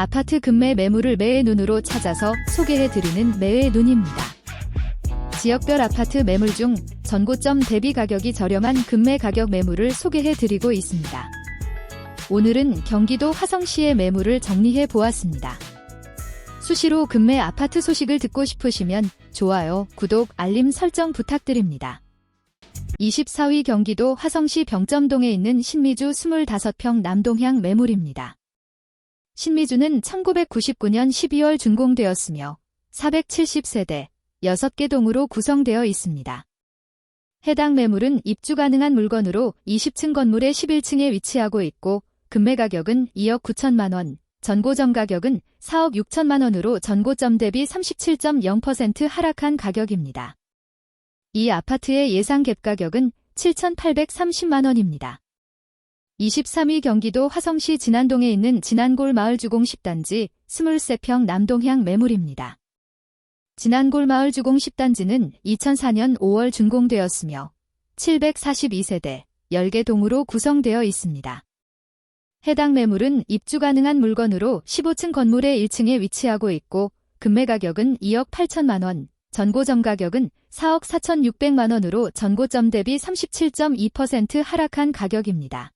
아파트 급매 매물을 매의 눈으로 찾아서 소개해드리는 매의 눈입니다. 지역별 아파트 매물 중 전고점 대비 가격이 저렴한 급매 가격 매물을 소개해드리고 있습니다. 오늘은 경기도 화성시의 매물을 정리해 보았습니다. 수시로 급매 아파트 소식을 듣고 싶으시면 좋아요, 구독, 알림 설정 부탁드립니다. 24위 경기도 화성시 병점동에 있는 신미주 25평 남동향 매물입니다. 신미주는 1999년 12월 준공되었으며 470세대 6개 동으로 구성되어 있습니다. 해당 매물은 입주 가능한 물건으로 20층 건물의 11층에 위치하고 있고 금매 가격은 2억 9천만 원, 전고점 가격은 4억 6천만 원으로 전고점 대비 37.0% 하락한 가격입니다. 이 아파트의 예상 갭 가격은 7,830만 원입니다. 23위 경기도 화성시 진안동에 있는 진안골 마을 주공 10단지 23평 남동향 매물입니다. 진안골 마을 주공 10단지는 2004년 5월 준공되었으며 742세대 10개 동으로 구성되어 있습니다. 해당 매물은 입주 가능한 물건으로 15층 건물의 1층에 위치하고 있고 금매 가격은 2억 8천만 원, 전고점 가격은 4억 4천6백만 원으로 전고점 대비 37.2% 하락한 가격입니다.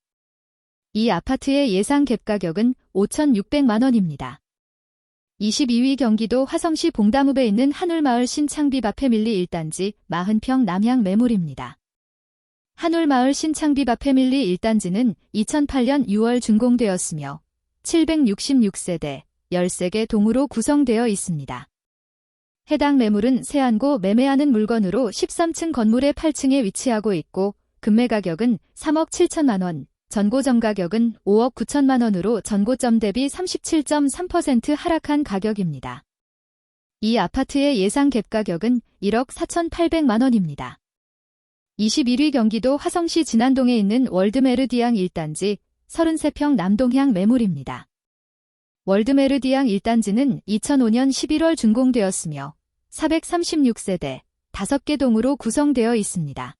이 아파트의 예상 갭 가격은 5,600만 원입니다. 22위 경기도 화성시 봉담읍에 있는 한울마을 신창비바 패밀리 1단지 40평 남향 매물입니다. 한울마을 신창비바 패밀리 1단지는 2008년 6월 준공되었으며 766세대 13개 동으로 구성되어 있습니다. 해당 매물은 세안고 매매하는 물건으로 13층 건물의 8층에 위치하고 있고 금매 가격은 3억 7천만 원, 전고점 가격은 5억 9천만 원으로 전고점 대비 37.3% 하락한 가격입니다. 이 아파트의 예상 갭 가격은 1억 4천8백만 원입니다. 21위 경기도 화성시 진안동에 있는 월드메르디앙 1단지 33평 남동향 매물입니다. 월드메르디앙 1단지는 2005년 11월 준공되었으며 436세대 5개 동으로 구성되어 있습니다.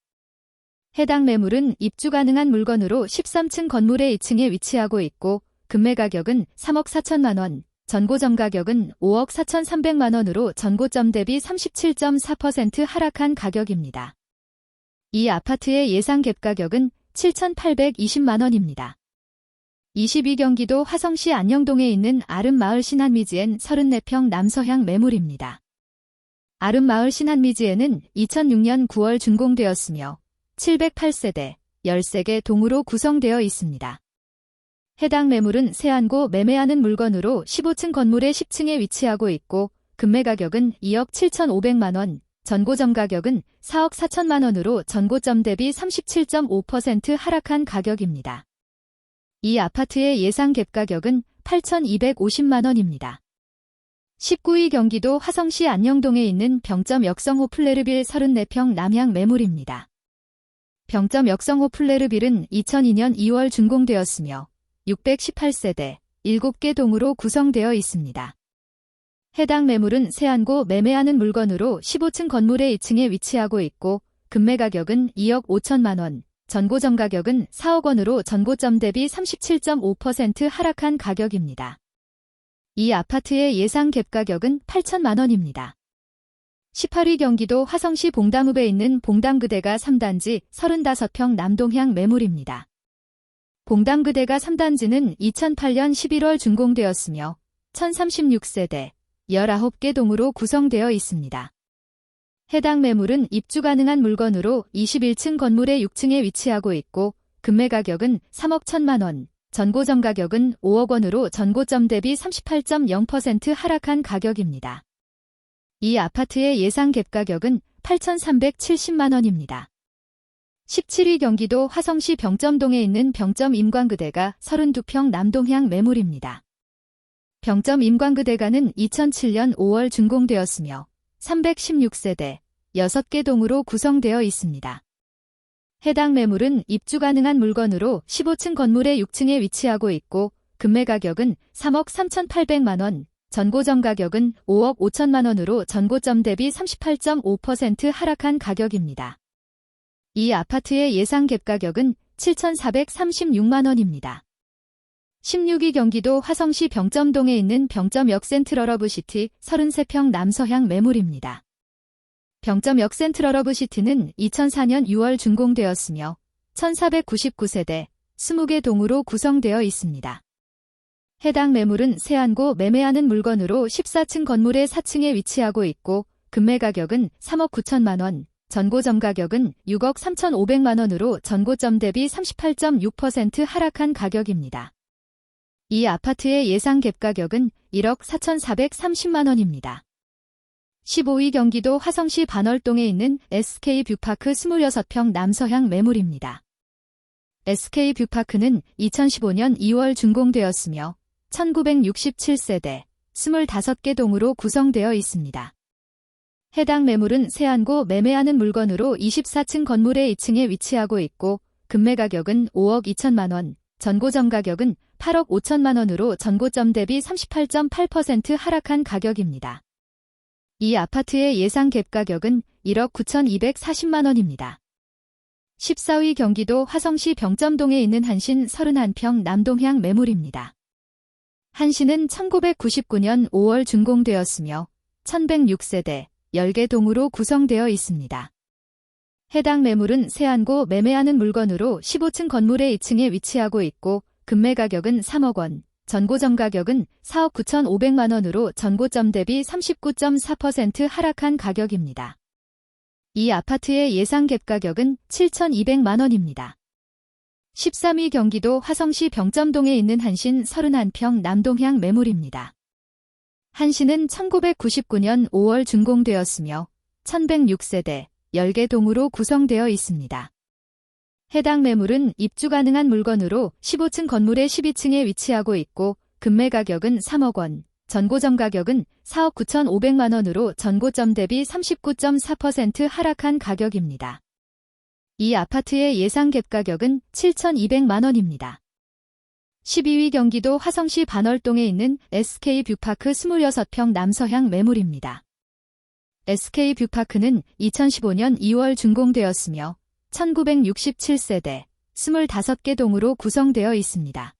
해당 매물은 입주 가능한 물건으로 13층 건물의 2층에 위치하고 있고 금매 가격은 3억 4천만 원, 전고점 가격은 5억 4천 3백만 원으로 전고점 대비 37.4% 하락한 가격입니다. 이 아파트의 예상 갭 가격은 7,820만 원입니다. 22 경기도 화성시 안녕동에 있는 아름마을 신한미지엔 34평 남서향 매물입니다. 아름마을 신한미지에는 2006년 9월 준공되었으며 708세대 13개 동으로 구성되어 있습니다. 해당 매물은 세안고 매매하는 물건으로 15층 건물의 10층에 위치하고 있고 금매 가격은 2억 7,500만 원, 전고점 가격은 4억 4천만 원으로 전고점 대비 37.5% 하락한 가격입니다. 이 아파트의 예상 갭 가격은 8,250만 원입니다. 19위 경기도 화성시 안녕동에 있는 병점 역성호 플레르빌 34평 남향 매물입니다. 병점 역성호 플레르빌은 2002년 2월 준공되었으며 618세대 7개 동으로 구성되어 있습니다. 해당 매물은 세안고 매매하는 물건으로 15층 건물의 2층에 위치하고 있고 금매 가격은 2억 5천만 원, 전고점 가격은 4억 원으로 전고점 대비 37.5% 하락한 가격입니다. 이 아파트의 예상 갭 가격은 8천만 원입니다. 18위 경기도 화성시 봉담읍에 있는 봉담그대가 3단지 35평 남동향 매물입니다. 봉담그대가 3단지는 2008년 11월 준공되었으며 1036세대 19개 동으로 구성되어 있습니다. 해당 매물은 입주 가능한 물건으로 21층 건물의 6층에 위치하고 있고 금매 가격은 3억 1천만 원, 전고점 가격은 5억 원으로 전고점 대비 38.0% 하락한 가격입니다. 이 아파트의 예상 갭 가격은 8,370만 원입니다. 17위 경기도 화성시 병점동에 있는 병점 임광그대가 32평 남동향 매물입니다. 병점 임광그대가는 2007년 5월 준공되었으며 316세대 6개 동으로 구성되어 있습니다. 해당 매물은 입주 가능한 물건으로 15층 건물의 6층에 위치하고 있고 금매 가격은 3억 3,800만 원, 전고점 가격은 5억 5천만 원으로 전고점 대비 38.5% 하락한 가격입니다. 이 아파트의 예상 갭 가격은 7,436만 원입니다. 16위 경기도 화성시 병점동에 있는 병점역 센트럴러브시티 33평 남서향 매물입니다. 병점역 센트럴러브시티는 2004년 6월 준공되었으며 1499세대 20개 동으로 구성되어 있습니다. 해당 매물은 세안고 매매하는 물건으로 14층 건물의 4층에 위치하고 있고 금매 가격은 3억 9천만 원, 전고점 가격은 6억 3천5백만 원으로 전고점 대비 38.6% 하락한 가격입니다. 이 아파트의 예상 갭 가격은 1억 4,430만 원입니다. 15위 경기도 화성시 반월동에 있는 SK 뷰파크 26평 남서향 매물입니다. SK 뷰파크는 2015년 2월 준공되었으며 1967세대 25개 동으로 구성되어 있습니다. 해당 매물은 세안고 매매하는 물건으로 24층 건물의 2층에 위치하고 있고 금매 가격은 5억 2천만 원, 전고점 가격은 8억 5천만 원으로 전고점 대비 38.8% 하락한 가격입니다. 이 아파트의 예상 갭 가격은 1억 9,240만 원입니다. 14위 경기도 화성시 병점동에 있는 한신 31평 남동향 매물입니다. 한신은 1999년 5월 준공되었으며 1106세대 10개 동으로 구성되어 있습니다. 해당 매물은 세안고 매매하는 물건으로 15층 건물의 2층에 위치하고 있고 금매 가격은 3억 원, 전고점 가격은 4억 9천5백만 원으로 전고점 대비 39.4% 하락한 가격입니다. 이 아파트의 예상 갭 가격은 7,200만 원입니다. 13위 경기도 화성시 병점동에 있는 한신 31평 남동향 매물입니다. 한신은 1999년 5월 준공되었으며 1106세대 10개 동으로 구성되어 있습니다. 해당 매물은 입주 가능한 물건으로 15층 건물의 12층에 위치하고 있고 금매 가격은 3억 원, 전고점 가격은 4억 9천5백만 원으로 전고점 대비 39.4% 하락한 가격입니다. 이 아파트의 예상 갭 가격은 7,200만 원입니다. 12위 경기도 화성시 반월동에 있는 SK 뷰파크 26평 남서향 매물입니다. SK 뷰파크는 2015년 2월 준공되었으며 1967세대 25개 동으로 구성되어 있습니다.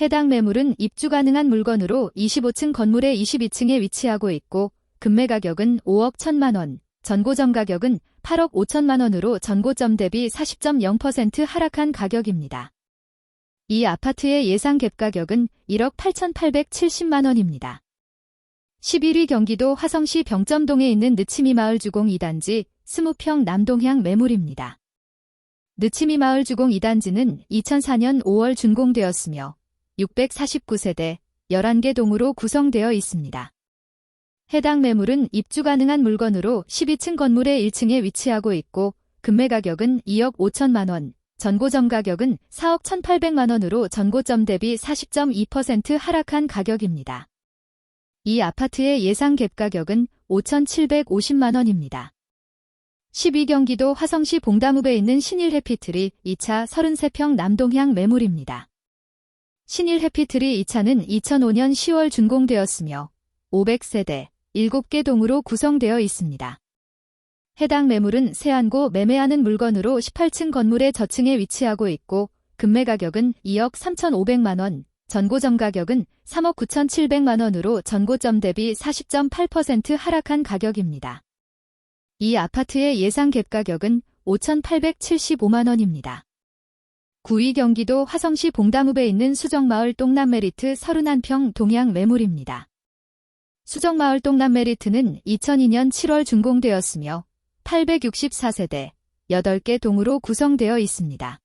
해당 매물은 입주 가능한 물건으로 25층 건물의 22층에 위치하고 있고 금매 가격은 5억 1천만 원, 전고점 가격은 8억 5천만 원으로 전고점 대비 40.0% 하락한 가격입니다. 이 아파트의 예상 갭 가격은 1억 8,870만 원입니다. 11위 경기도 화성시 병점동에 있는 느치미 마을 주공 2단지 20평 남동향 매물입니다. 느치미 마을 주공 2단지는 2004년 5월 준공되었으며 649세대 11개 동으로 구성되어 있습니다. 해당 매물은 입주 가능한 물건으로 12층 건물의 1층에 위치하고 있고 금매 가격은 2억 5천만 원, 전고점 가격은 4억 1,800만 원으로 전고점 대비 40.2% 하락한 가격입니다. 이 아파트의 예상 갭 가격은 5,750만 원입니다. 12경기도 화성시 봉다무에 있는 신일 해피트리 2차 33평 남동향 매물입니다. 신일 해피트리 2차는 2005년 10월 준공되었으며 500세대 7개 동으로 구성되어 있습니다. 해당 매물은 세안고 매매하는 물건으로 18층 건물의 저층에 위치하고 있고 금매 가격은 2억 3,500만 원, 전고점 가격은 3억 9,700만 원으로 전고점 대비 40.8% 하락한 가격입니다. 이 아파트의 예상 갭 가격은 5,875만 원입니다. 9위 경기도 화성시 봉다무에 있는 수정마을 똥남메리트 31평 동양 매물입니다. 수정마을 똥남 메리트는 2002년 7월 준공되었으며 864세대 8개 동으로 구성되어 있습니다.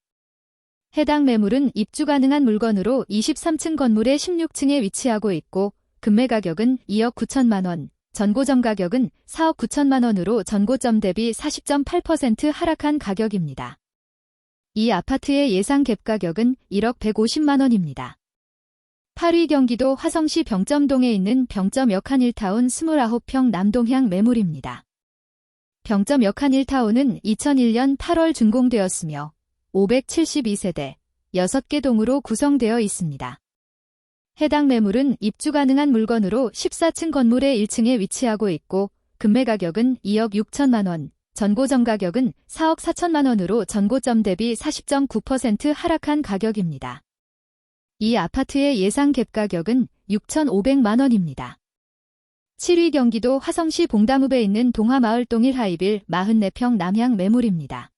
해당 매물은 입주 가능한 물건으로 23층 건물의 16층에 위치하고 있고 금매 가격은 2억 9천만 원, 전고점 가격은 4억 9천만 원으로 전고점 대비 40.8% 하락한 가격입니다. 이 아파트의 예상 갭 가격은 1억 150만 원입니다. 8위 경기도 화성시 병점동에 있는 병점 역한 1타운 29평 남동향 매물입니다. 병점 역한 1타운은 2001년 8월 준공되었으며 572세대 6개 동으로 구성되어 있습니다. 해당 매물은 입주 가능한 물건으로 14층 건물의 1층에 위치하고 있고 금매 가격은 2억 6천만 원, 전고점 가격은 4억 4천만 원으로 전고점 대비 40.9% 하락한 가격입니다. 이 아파트의 예상 갭 가격은 6,500만 원입니다. 7위 경기도 화성시 봉담읍에 있는 동화마을 동일 하이빌 44평 남향 매물입니다.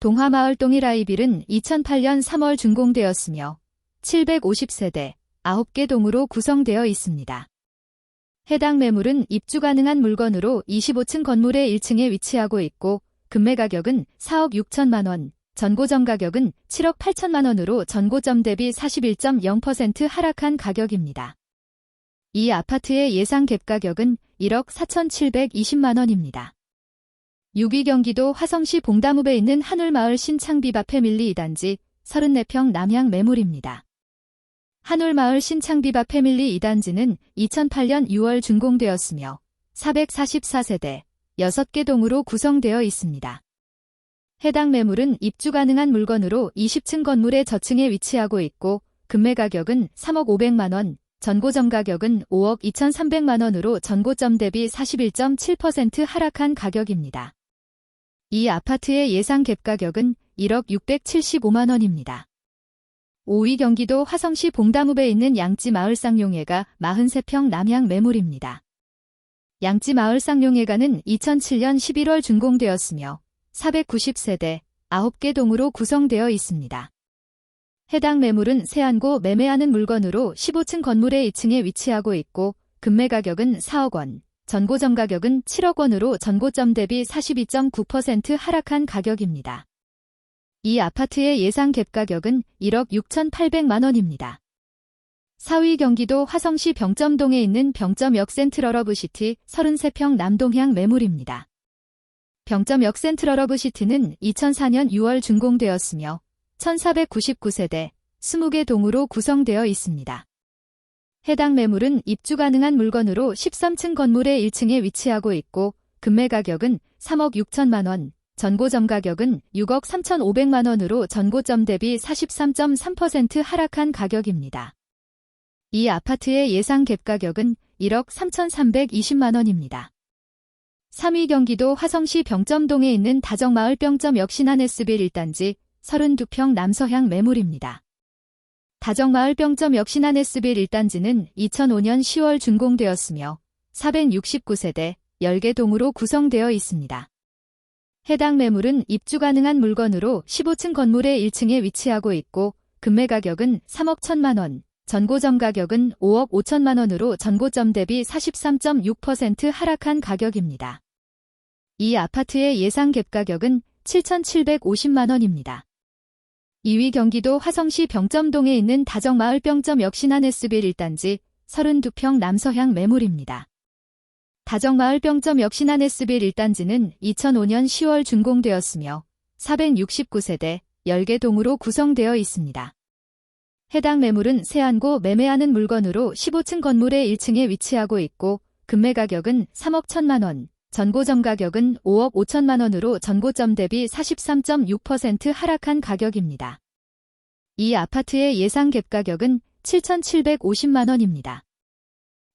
동화마을 동일 하이빌은 2008년 3월 준공되었으며 750세대 9개 동으로 구성되어 있습니다. 해당 매물은 입주 가능한 물건으로 25층 건물의 1층에 위치하고 있고 금매 가격은 4억 6천만 원, 전고점 가격은 7억 8천만 원으로 전고점 대비 41.0% 하락한 가격입니다. 이 아파트의 예상 갭 가격은 1억 4,720만 원입니다. 6위 경기도 화성시 봉담읍에 있는 한울마을 신창비바 패밀리 2단지 34평 남향 매물입니다. 한울마을 신창비바 패밀리 2단지는 2008년 6월 준공되었으며 444세대 6개 동으로 구성되어 있습니다. 해당 매물은 입주 가능한 물건으로 20층 건물의 저층에 위치하고 있고 금매 가격은 3억 500만 원, 전고점 가격은 5억 2,300만 원으로 전고점 대비 41.7% 하락한 가격입니다. 이 아파트의 예상 갭 가격은 1억 675만 원입니다. 5위 경기도 화성시 봉담읍에 있는 양지 마을 쌍용회가 43평 남향 매물입니다. 양지 마을 쌍용회가는 2007년 11월 준공되었으며 490세대 9개 동으로 구성되어 있습니다. 해당 매물은 세안고 매매하는 물건으로 15층 건물의 2층에 위치하고 있고 금매 가격은 4억 원, 전고점 가격은 7억 원으로 전고점 대비 42.9% 하락한 가격입니다. 이 아파트의 예상 갭 가격은 1억 6,800만 원입니다. 4위 경기도 화성시 병점동에 있는 병점역 센트럴러브시티 33평 남동향 매물입니다. 병점역 센트럴 러브 시티는 2004년 6월 준공되었으며 1499세대 20개 동으로 구성되어 있습니다. 해당 매물은 입주 가능한 물건으로 13층 건물의 1층에 위치하고 있고 금매 가격은 3억 6천만 원, 전고점 가격은 6억 3천5백만 원으로 전고점 대비 43.3% 하락한 가격입니다. 이 아파트의 예상 갭 가격은 1억 3,320만 원입니다. 3위 경기도 화성시 병점동에 있는 다정마을 병점 역신한 S빌 1단지 32평 남서향 매물입니다. 다정마을 병점 역신한 S빌 1단지는 2005년 10월 준공되었으며 469세대 10개 동으로 구성되어 있습니다. 해당 매물은 입주 가능한 물건으로 15층 건물의 1층에 위치하고 있고 금매 가격은 3억 1천만 원, 전고점 가격은 5억 5천만 원으로 전고점 대비 43.6% 하락한 가격입니다. 이 아파트의 예상 갭 가격은 7,750만 원입니다. 2위 경기도 화성시 병점동에 있는 다정마을 병점 역신한 S빌 1단지 32평 남서향 매물입니다. 다정마을 병점 역신한 S빌 1단지는 2005년 10월 준공되었으며 469세대 10개 동으로 구성되어 있습니다. 해당 매물은 세안고 매매하는 물건으로 15층 건물의 1층에 위치하고 있고 금매 가격은 3억 1천만 원, 전고점 가격은 5억 5천만 원으로 전고점 대비 43.6% 하락한 가격입니다. 이 아파트의 예상 갭 가격은 7,750만 원입니다.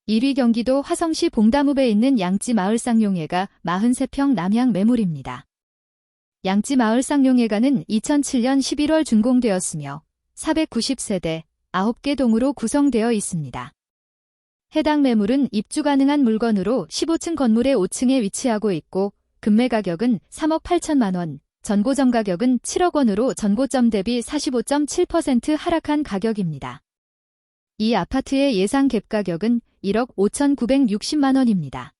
1위 경기도 화성시 봉담읍에 있는 양지 마을 쌍용회가 43평 남향 매물입니다. 양지 마을 쌍용회가는 2007년 11월 준공되었으며 490세대 9개 동으로 구성되어 있습니다. 해당 매물은 입주 가능한 물건으로 15층 건물의 5층에 위치하고 있고 금매 가격은 3억 8천만 원, 전고점 가격은 7억 원으로 전고점 대비 45.7% 하락한 가격입니다. 이 아파트의 예상 갭 가격은 1억 5,960만 원입니다.